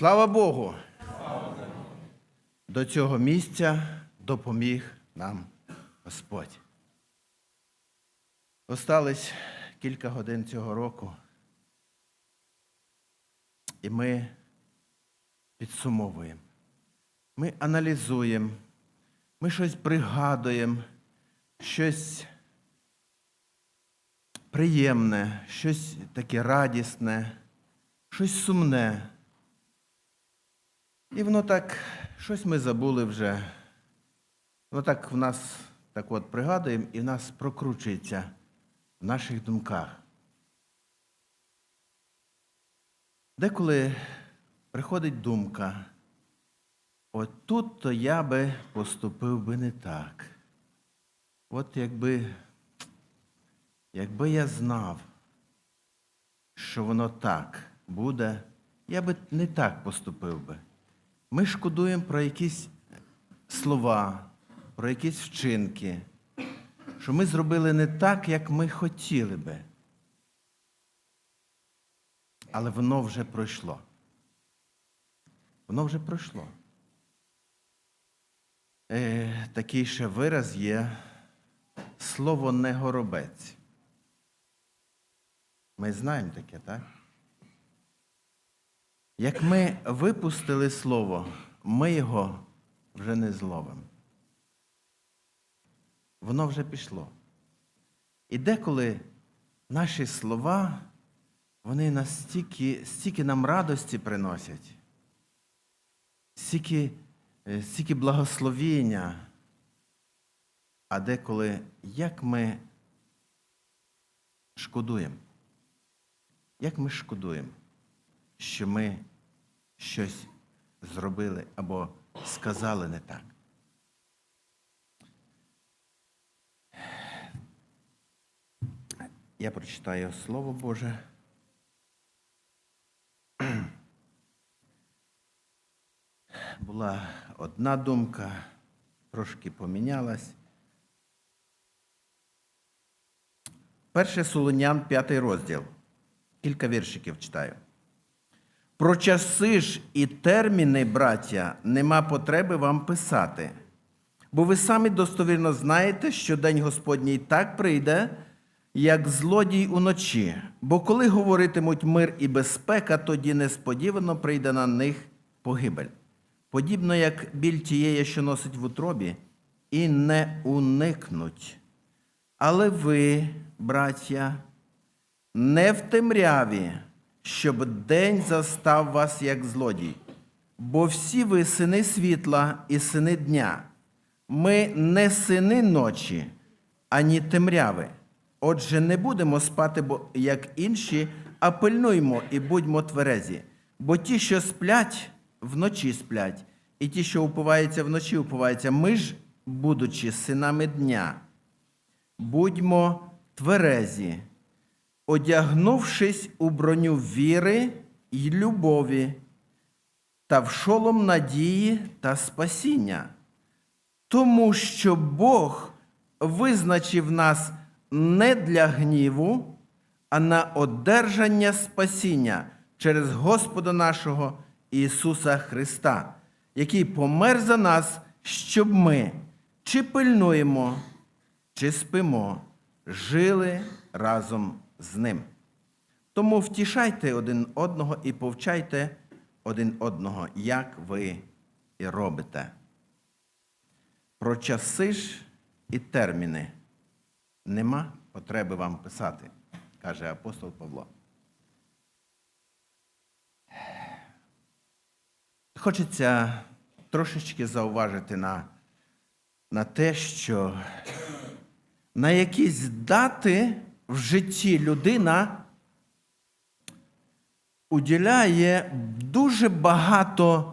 Слава Богу! До цього місця допоміг нам Господь. Остались кілька годин цього року, і ми підсумовуємо. Ми аналізуємо, ми щось пригадуємо, щось приємне, щось таке радісне, щось сумне. І воно так, щось ми забули вже. Воно так в нас так от пригадуємо і в нас прокручується в наших думках. Деколи приходить думка, от тут то я би поступив би не так. От якби, якби я знав, що воно так буде, я би не так поступив би. Ми шкодуємо про якісь слова, про якісь вчинки, що ми зробили не так, як ми хотіли би. Але воно вже пройшло. Воно вже пройшло. Е, такий ще вираз є слово не горобець. Ми знаємо таке, так? Як ми випустили слово, ми його вже не зловимо. Воно вже пішло. І деколи наші слова, вони настільки, стільки нам радості приносять, стільки, е, стільки благословіння, а деколи як ми шкодуємо, як ми шкодуємо, що ми щось зробили або сказали не так. Я прочитаю Слово Боже. Була одна думка, трошки помінялась. Перше Солонян, п'ятий розділ. Кілька віршиків читаю. Про часи ж і терміни, браття, нема потреби вам писати. Бо ви самі достовірно знаєте, що день Господній так прийде, як злодій уночі. Бо коли говоритимуть мир і безпека, тоді несподівано прийде на них погибель. Подібно як біль тієї, що носить в утробі, і не уникнуть. Але ви, браття, не в темряві, щоб день застав вас як злодій. Бо всі ви сини світла і сини дня. Ми не сини ночі, ані темряви. Отже, не будемо спати, як інші, а пильнуймо і будьмо тверезі. Бо ті, що сплять, вночі сплять, і ті, що упиваються вночі, упиваються. Ми ж, будучи синами дня, будьмо тверезі, одягнувшись у броню віри й любові, та в шолом надії та спасіння. Тому що Бог визначив нас не для гніву, а на одержання спасіння через Господа нашого Ісуса Христа, який помер за нас, щоб ми чи пильнуємо, чи спимо, жили разом з Ним. Тому втішайте один одного і повчайте один одного, як ви і робите. Про часи ж і терміни нема потреби вам писати, каже апостол Павло. Хочеться трошечки зауважити на, на те, що на якісь дати в житті людина уділяє дуже багато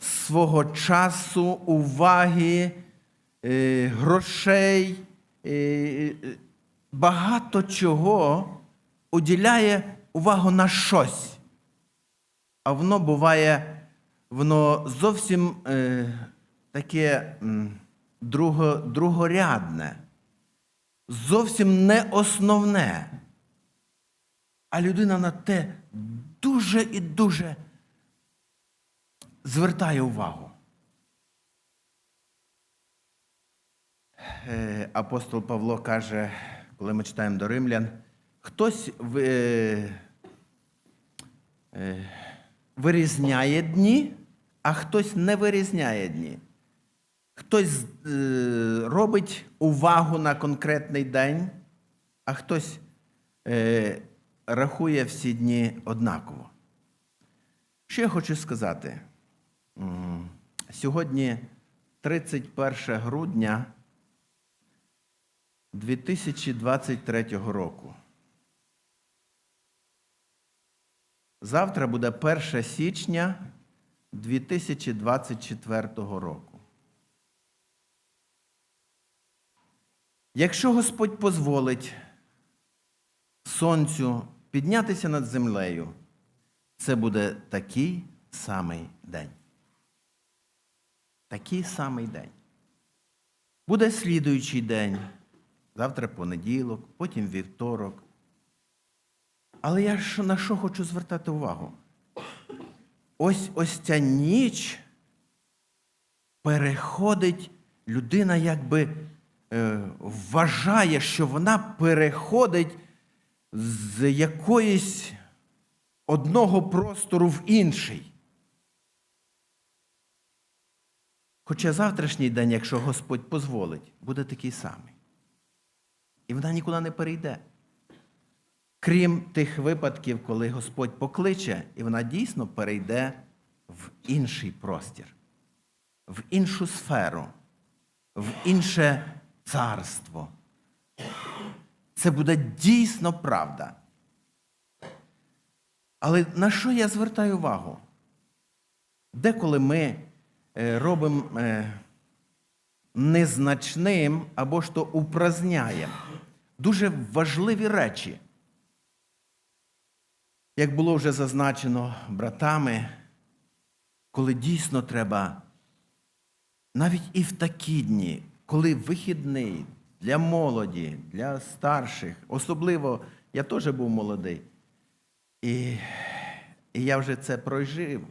свого часу, уваги, е, грошей, е, багато чого уділяє увагу на щось. А воно буває, воно зовсім е, таке друго, другорядне, зовсім не основне. А людина на те дуже і дуже звертає увагу. Е, Апостол Павло каже, коли ми читаємо до римлян, хтось ви- е, вирізняє дні, а хтось не вирізняє дні. Хтось е, робить увагу на конкретний день, а хтось е, рахує всі дні однаково. Що я хочу сказати? Сьогодні 31 грудня 2023 року. Завтра буде 1 січня 2024 року. Якщо Господь дозволить сонцю піднятися над землею, це буде такий самий день. Такий самий день. Буде слідуючий день, завтра понеділок, потім вівторок. Але я на що хочу звертати увагу? Ось ось ця ніч переходить, людина якби вважає, що вона переходить з якоїсь одного простору в інший. Хоча завтрашній день, якщо Господь дозволить, буде такий самий. І вона нікуди не перейде. Крім тих випадків, коли Господь покличе, і вона дійсно перейде в інший простір, в іншу сферу, в інше царство. Це буде дійсно правда. Але на що я звертаю увагу? Деколи ми е, робимо е, незначним або ж то упраздняємо дуже важливі речі. Як було вже зазначено братами, коли дійсно треба, навіть і в такі дні, коли вихідний для молоді, для старших, особливо я теж був молодий, і, і я вже це прожив.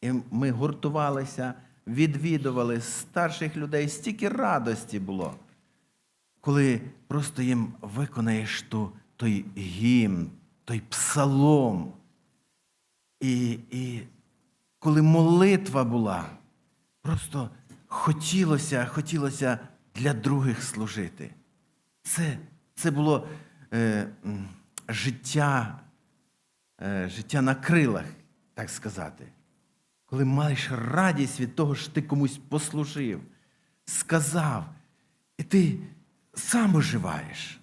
І ми гуртувалися, відвідували старших людей, стільки радості було, коли просто їм виконаєш ту, той гімн, той псалом. І, і коли молитва була, просто хотілося, хотілося для других служити. Це, це було е, життя, е, життя на крилах, так сказати. Коли маєш радість від того, що ти комусь послужив, сказав, і ти сам оживаєш.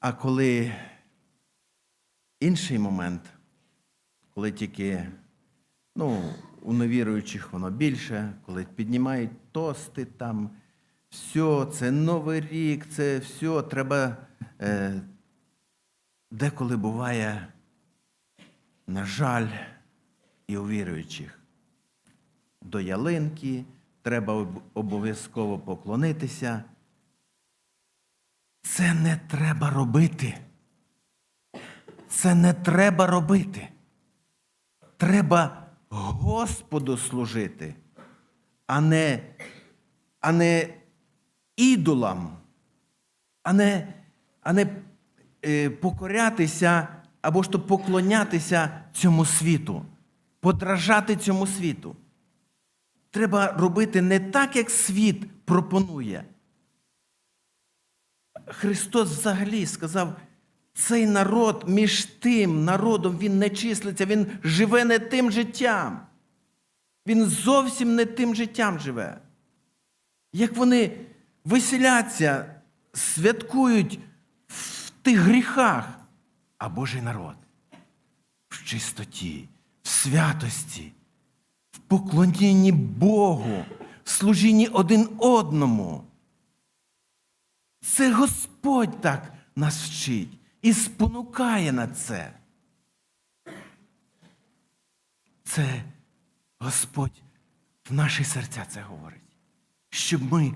А коли інший момент, коли тільки ну, у невіруючих воно більше, коли піднімають тости там, все, це Новий рік, це все, треба. Е, деколи буває, на жаль, і у віруючих. До ялинки треба обов'язково поклонитися. Це не треба робити. Це не треба робити. Треба Господу служити, а не, а не ідолам, а не, а не е, покорятися або ж то поклонятися цьому світу, подражати цьому світу. Треба робити не так, як світ пропонує. Христос взагалі сказав, цей народ між тим народом він не числиться, він живе не тим життям. Він зовсім не тим життям живе. Як вони веселяться, святкують в тих гріхах, а Божий народ в чистоті, в святості, в поклонінні Богу, в служінні один одному. Це Господь так нас вчить і спонукає на це. Це Господь в наші серця це говорить. Щоб ми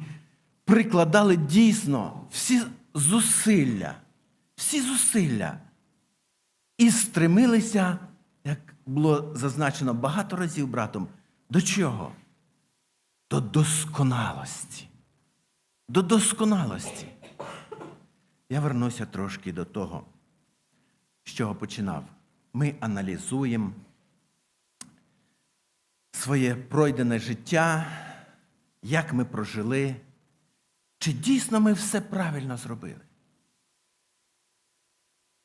прикладали дійсно всі зусилля, всі зусилля і стремилися, як було зазначено багато разів братом. До чого? До досконалості. До досконалості. Я вернуся трошки до того, з чого починав. Ми аналізуємо своє пройдене життя, як ми прожили, чи дійсно ми все правильно зробили.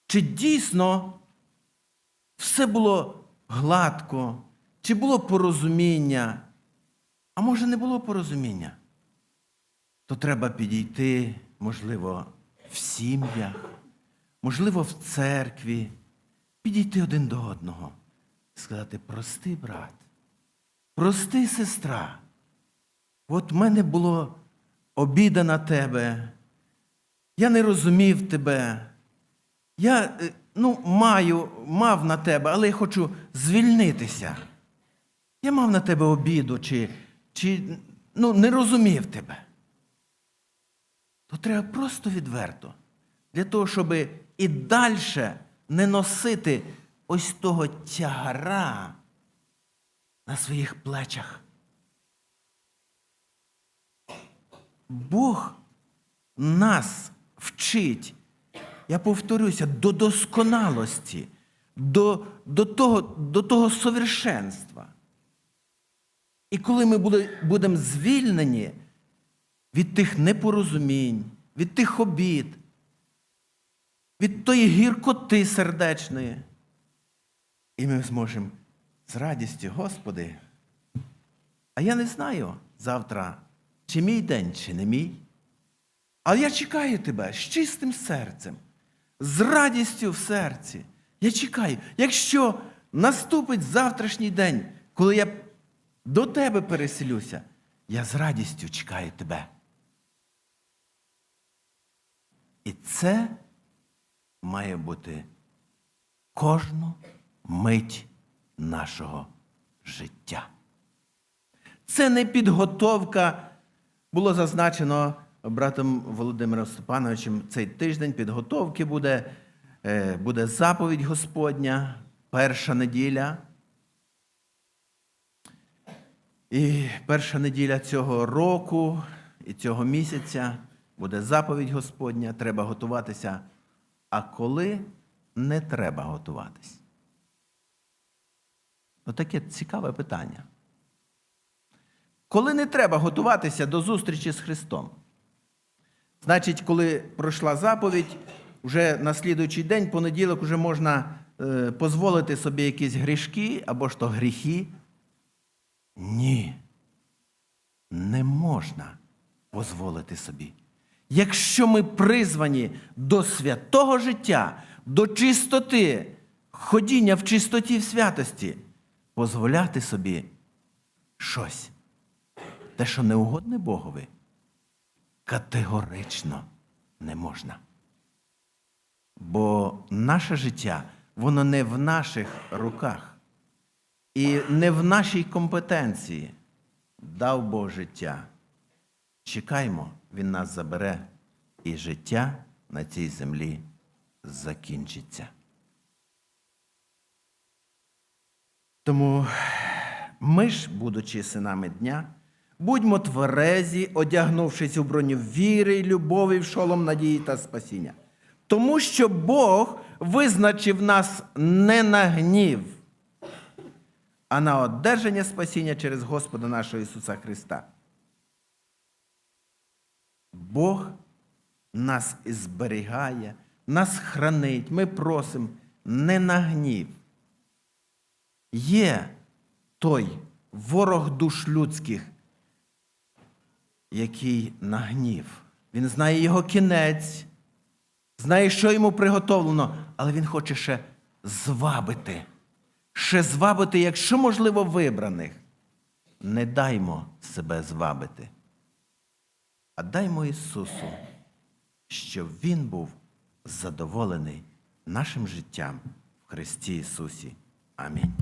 Чи дійсно все було гладко, чи було порозуміння, а може не було порозуміння, то треба підійти, можливо, в сім'ях, можливо, в церкві, підійти один до одного, сказати, прости, брат, прости, сестра. От в мене було обіда на тебе, я не розумів тебе. Я е, ну, маю, мав на тебе, але я хочу звільнитися. Я мав на тебе обіду, чи, чи ну, не розумів тебе. То треба просто відверто, для того, щоб і далі не носити ось того тягара на своїх плечах. Бог нас вчить я повторюся, до досконалості, до, до, того, до того совершенства. І коли ми будемо звільнені від тих непорозумінь, від тих обід, від тої гіркоти сердечної, і ми зможемо з радістю, Господи, а я не знаю завтра, чи мій день, чи не мій. Але я чекаю тебе з чистим серцем з радістю в серці. Я чекаю, якщо наступить завтрашній день, коли я до тебе переселюся, я з радістю чекаю тебе. І це має бути кожну мить нашого життя. Це не підготовка, було зазначено братом Володимиром Степановичем цей тиждень підготовки буде, е, буде заповідь Господня, перша неділя. І перша неділя цього року і цього місяця буде заповідь Господня, треба готуватися. А коли не треба готуватись? Отаке цікаве питання. Коли не треба готуватися до зустрічі з Христом? Значить, коли пройшла заповідь, вже на слідуючий день, понеділок, вже можна е, дозволити собі якісь грішки або ж то гріхи. Ні. Не можна дозволити собі. Якщо ми призвані до святого життя, до чистоти, ходіння в чистоті в святості, дозволяти собі щось, те, що не угодне Богові категорично не можна. Бо наше життя, воно не в наших руках і не в нашій компетенції. Дав Бог життя. Чекаймо, Він нас забере, і життя на цій землі закінчиться. Тому ми ж, будучи синами дня, Будьмо тверезі, одягнувшись у броню віри, любові, в шолом надії та спасіння. Тому що Бог визначив нас не на гнів, а на одержання спасіння через Господа нашого Ісуса Христа. Бог нас зберігає, нас хранить. Ми просимо не на гнів. Є той ворог душ людських який нагнів. Він знає його кінець, знає, що йому приготовлено, але він хоче ще звабити, ще звабити, якщо можливо, вибраних. Не даймо себе звабити, а даймо Ісусу, щоб Він був задоволений нашим життям в Христі Ісусі. Амінь.